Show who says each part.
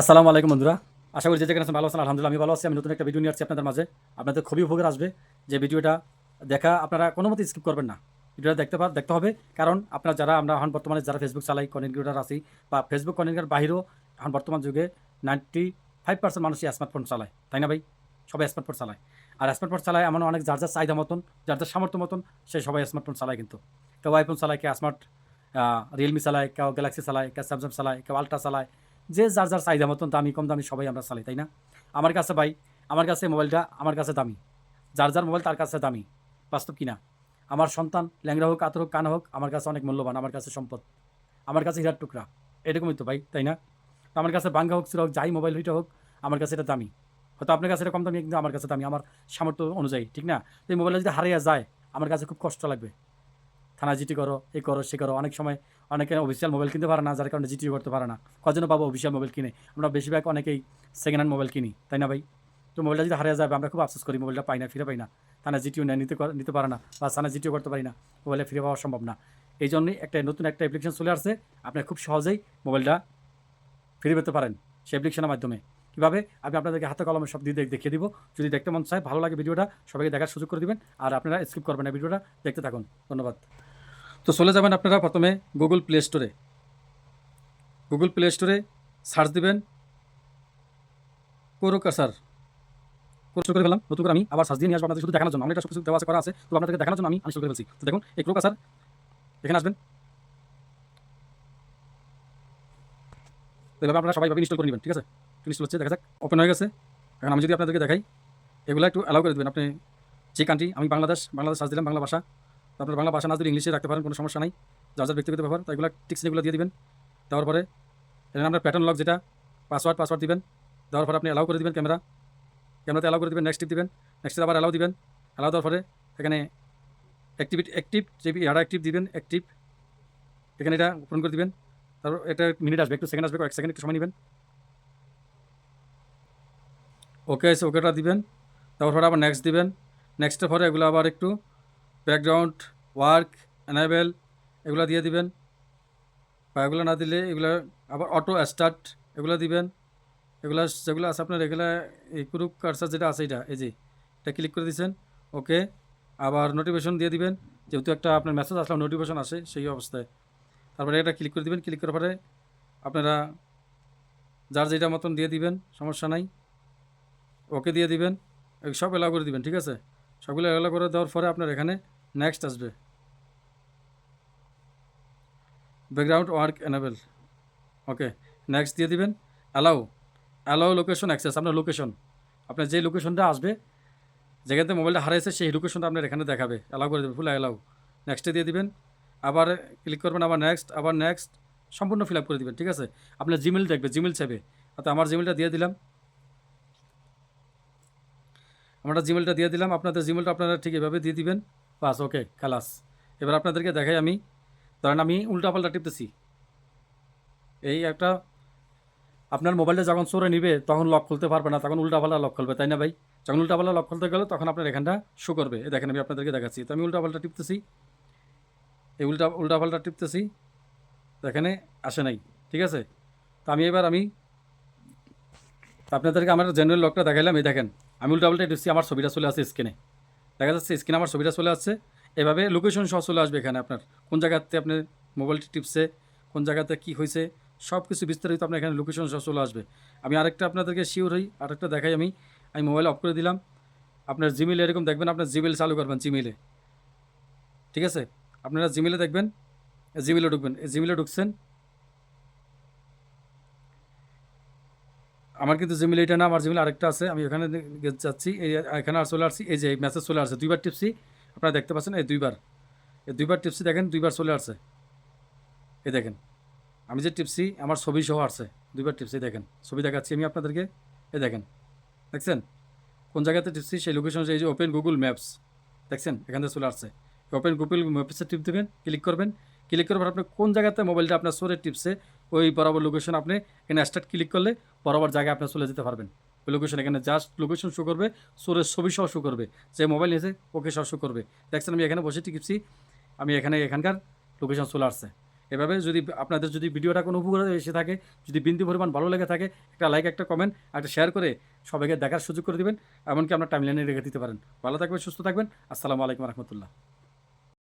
Speaker 1: আসসালামু আলাইকুম বন্ধুরা। আশা করি যে যেখানে ভালো আছেন, আলহামদুলিল্লাহ আমি ভালো আছি। আমি নতুন একটা ভিডিও নিয়ে আসছি আপনাদের মাঝে। আপনাদের খুবই উপকার আসবে। যে ভিডিওটা দেখা আপনারা কোনো মতে স্কিপ করবেন না। ভিডিওটা দেখতে পা দেখতে হবে। কারণ আপনারা যারা, আমরা এখন বর্তমানে যারা ফেসবুক চালাই কন্টেন্ট ক্রিয়েটার আছি বা ফেসবুক কন্টেন্ট ক্রিয়েটার বাহিরেও এখন বর্তমান যুগে নাইনটি ফাইভ পার্সেন্ট মানুষই স্মার্টফোন চালায়। তাই না ভাই? সবাই স্মার্টফোন চালায়। আর স্মার্টফোন চালায় এমন অনেক যার যার চাহিদা মতন, যার যার সামর্থ্য মতন, সে সবাই স্মার্টফোন চালায় কিন্তু। কেউ আইফোন চালায়, কেউ স্মার্ট রিয়েলমি চালায়, কেউ গ্যালাক্সি চালায়, কেউ স্যামসাং চালায়, কেউ আলট্রা চালায়। যে যার যার চাহিদা মতন দামি কম দামি সবাই আমরা চালাই তাই না আমার কাছে ভাই আমার কাছে মোবাইলটা আমার কাছে দামি যার যার মোবাইল তার কাছে দামি বাস্তব কিনা আমার সন্তান ল্যাংরা হোক আতর হোক কান হোক আমার কাছে অনেক মূল্যবান আমার কাছে সম্পদ আমার কাছে হীরার টুকরা এরকমই তো ভাই তাই না আমার কাছে বাঙ্গা হোক সিরা হোক যাই মোবাইল হইটা হোক আমার কাছে এটা দামি হয়তো আপনার কাছে এটা কম দামি কিন্তু আমার কাছে দামি আমার সামর্থ্য অনুযায়ী ঠিক না এই মোবাইলটা যদি হারিয়ে যায় আমার কাছে খুব কষ্ট লাগবে থানা জিটি করো এই করো, সে করো। অনেক সময় অনেকে অফিসিয়াল মোবাইল কিনতে পারে না, যার কারণে জিটিও করতে পারে না। কজনও পাবো অফিসিয়াল মোবাইল কিনে। আমরা বেশিরভাগ অনেকেই সেকেন্ড হ্যান্ড মোবাইল কিনি, তাই না ভাই? তো মোবাইলটা যদি হারিয়ে যাবে আমরা খুব আফসোস করি মোবাইলটা পাই না, ফিরে পাই না। থানা জিটিও নিতে নিতে পারে না, বা থানা জিটিও করতে পারি না মোবাইলে ফিরে পাওয়া সম্ভব না। এই জন্যই একটা নতুন একটা অ্যাপ্লিকেশন চলে আসছে, আপনি খুব সহজেই মোবাইলটা ফিরে পেতে পারেন সেই অ্যাপ্লিকেশনের মাধ্যমে। কীভাবে? আমি আপনাদেরকে হাতে কলমে সব দিয়ে দেখিয়ে দিব। যদি দেখতে মন চায়, ভালো লাগে ভিডিওটা, সবাইকে দেখার সুযোগ করে দিবেন। আর আপনারা স্কিপ করবেন না ভিডিওটা, দেখতে থাকুন। ধন্যবাদ। তো চলে যাবেন আপনারা প্রথমে গুগল প্লে স্টোরে গুগল প্লে স্টোরে সার্চ দিবেন কোরোকাসার কোর্স করে ফেলাম নতুন করে আমি আবার সার্চ দিয়ে নিয়ে আসব আপনাদের শুধু দেখানোর জন্য। আমি এটা কিছু দেওয়া আছে, করা আছে, তো আপনাদেরকে দেখানোর জন্য আমি আনস্টল করে ফেলছি। তো দেখুন, এই ক্রোকাসার এখানে আসবেন। তো এভাবে আপনারা সবাই ভাবে ইনস্টল করে নেবেন, ঠিক আছে? ইনস্টল হচ্ছে, দেখা যাক ওপেন হয়ে গেছে। এখন আমি যদি আপনাদেরকে দেখাই, এগুলো একটু অ্যালাউ করে দেবেন। আপনি যে কান্ট্রি আমি বাংলাদেশ বাংলাদেশ সার্চ দিলাম, বাংলা ভাষা। আপনার বাংলা ভাষা না যদি ইংলিশে রাখতে পারেন, কোনো সমস্যা নাই। যার যার ব্যক্তিগত ব্যাপার এগুলো টিক্স যেগুলো দিয়ে দিবেন। দেওয়ার পরে এখানে আপনার প্যাটার্ন লক যেটা পাসওয়ার্ড পাসওয়ার্ড দিবেন। দেওয়ার পরে আপনি অ্যালাউ করে দিবেন ক্যামেরা ক্যামেরাতে অ্যালাউ করে দিবেন নেক্সট টিপ দিবেন। নেক্সট আবার অ্যালাউ দিবেন। অ্যালাউ দেওয়ার পরে এখানে অ্যাক্টিভিটি অ্যাক্টিভ যে এটা অ্যাক্টিভ দিবেন অ্যাক্টিভ এখানে এটা ওপেন করে দিবেন। তারপর এটা মিনিট আসবে, একটু সেকেন্ড আসবে এক সেকেন্ড একটু সময় নেবেন। ওকে আছে ওকেটা দিবেন। তারপর আবার নেক্সট দিবেন। নেক্সটের পরে এগুলো আবার একটু ব্যাকগ্রাউন্ড, ওয়ার্ক, এনাবেল, এগুলো দিয়ে দিবেন। বা এগুলো না দিলে এগুলো আবার অটো স্টার্ট, এগুলো দিবেন। এগুলো যেগুলো আছে আপনার এগুলো, এই কুরুক কারসার যেটা আছে এটা, এই যে, এটা ক্লিক করে দিয়েছেন ওকে। আবার নোটিফিকেশন দিয়ে দিবেন, যেহেতু একটা আপনার মেসেজ আসলে নোটিফিকেশন আসে সেই অবস্থায়। তারপরে এটা ক্লিক করে দিবেন ক্লিক করার পরে আপনারা যার যেটা মতন দিয়ে দিবেন, সমস্যা নাই। ওকে দিয়ে দিবেন সব এলাও করে দিবেন, ঠিক আছে? সবগুলো এলাও করে দেওয়ার পরে আপনার এখানে নেক্সট আসবে। Background work enable okay next দিয়ে দিবেন। অ্যালাউ অ্যালাউ লোকেশন অ্যাক্সেস আপনার লোকেশন আপনার যে লোকেশনটা আসবে, যেখানে মোবাইলটা হারিয়েছে সেই লোকেশনটা আপনার এখানে দেখাবে। অ্যালাউ করে দেবে ফুল অ্যালাউ নেক্সটে দিয়ে দিবেন। আবার ক্লিক করবেন, আবার নেক্সট আবার নেক্সট সম্পূর্ণ ফিল আপ করে দিবেন, ঠিক আছে? আপনার জিমেল দেখবে জিমেল চাইবে। অর্থাৎ আমার জিমেলটা দিয়ে দিলাম। আমরা জিমেলটা দিয়ে দিলাম, আপনাদের জিমেলটা আপনারা ঠিক এভাবে দিয়ে দিবেন। বাস ওকে খালাস। এবার আপনাদেরকে দেখাই আমি। ধরেন আমি উল্টাপাল্টা টিপতেছি। এই একটা আপনার মোবাইলটা যখন চোরে নিবে, তখন লক খুলতে পারবে না, তখন উল্টাপাল্টা লক খুলবে, তাই না ভাই? যখন উল্টাপাল্টা লক খুলতে গেলে, তখন আপনার এখানটা শো করবে। দেখেন আমি আপনাদেরকে দেখাচ্ছি। তো আমি উল্টাপাল্টা টিপতেছি। এই উল্টা উল্টাপাল্টা টিপতেছি। এখানে আসে নাই, ঠিক আছে? তো আমি এবার আমি আপনাদেরকে আমার জেনারেল লকটা দেখাইলাম। এই দেখেন, আমি উল্টাপাল্টা টিপছি, আমার ছবিটা চলে আসে স্ক্রিনে দেখা যাচ্ছে স্ক্রিনে আমার ছবিটা চলে আসছে। এভাবে লোকেশন সহ চলে আসবে এখানে আপনার। কোন জায়গাতে আপনি মোবাইলটি টিপছে, কোন জায়গাতে কী হয়েছে সব কিছু বিস্তারিত আপনার এখানে লোকেশন সহ চলে আসবে। আমি আরেকটা আপনাদেরকে শিওর হই, আরেকটা দেখাই আমি। আমি মোবাইল অফ করে দিলাম। আপনার জিমেলে এরকম দেখবেন আপনার জিমেল চালু করবেন জিমেলে ঠিক আছে? আপনারা জিমেলে দেখবেন জিমেলে ঢুকবেন। জিমেলে ঢুকছেন। আমার কিন্তু জিমেল এটা না, আমার জিমেল আরেকটা আছে, আমি এখানে যাচ্ছি, এই এখানে আর চলে আসছি, এই যে মেসেজ চলে আসছে, দুইবার টিপসি আপনারা দেখতে পাচ্ছেন, এই দুইবার এই দুইবার টিপসি দেখেন, দুইবার চলে আসছে, এই দেখেন, আমি যে টিপসি আমার ছবি সহ আসছে, দুইবার টিপসি দেখেন, ছবি দেখাচ্ছি আমি আপনাদেরকে, এই দেখেন, দেখছেন, কোন জায়গাতে টিপসি সেই লোকেশন এই যে ওপেন গুগল ম্যাপস দেখছেন, এখান থেকে চলে আসছে ওপেন গুগল ম্যাপসে টিপ দেবেন ক্লিক করবেন ক্লিক করার পর আপনি কোন জায়গাতে মোবাইলটা আপনার সোরে টিপসে ওই বরাবর লোকেশন আপনি এখানে স্টার্ট ক্লিক করলে বরাবর জায়গায় আপনি চলে যেতে পারবেন। ওই লোকেশন এখানে জাস্ট লোকেশন শো করবে, সোরের ছবি সহ শো করবে, যে মোবাইল নিয়েছে ওকে সহ শো করবে। দেখছেন আমি এখানে বসে টিপছি আমি এখানে এখানকার লোকেশন চলে আসছে। এভাবে যদি আপনাদের যদি ভিডিওটা কোনো উপকার এসে থাকে, যদি বিন্দু পরিমাণ ভালো লেগে থাকে, একটা লাইক একটা কমেন্ট একটা শেয়ার করে সবাইকে দেখার সুযোগ করে দিবেন, এমনকি আপনার টাইমলাইনে রেখে দিতে পারেন। ভালো থাকবেন, সুস্থ থাকবেন। আসসালামু আলাইকুম রহমতুল্লাহ।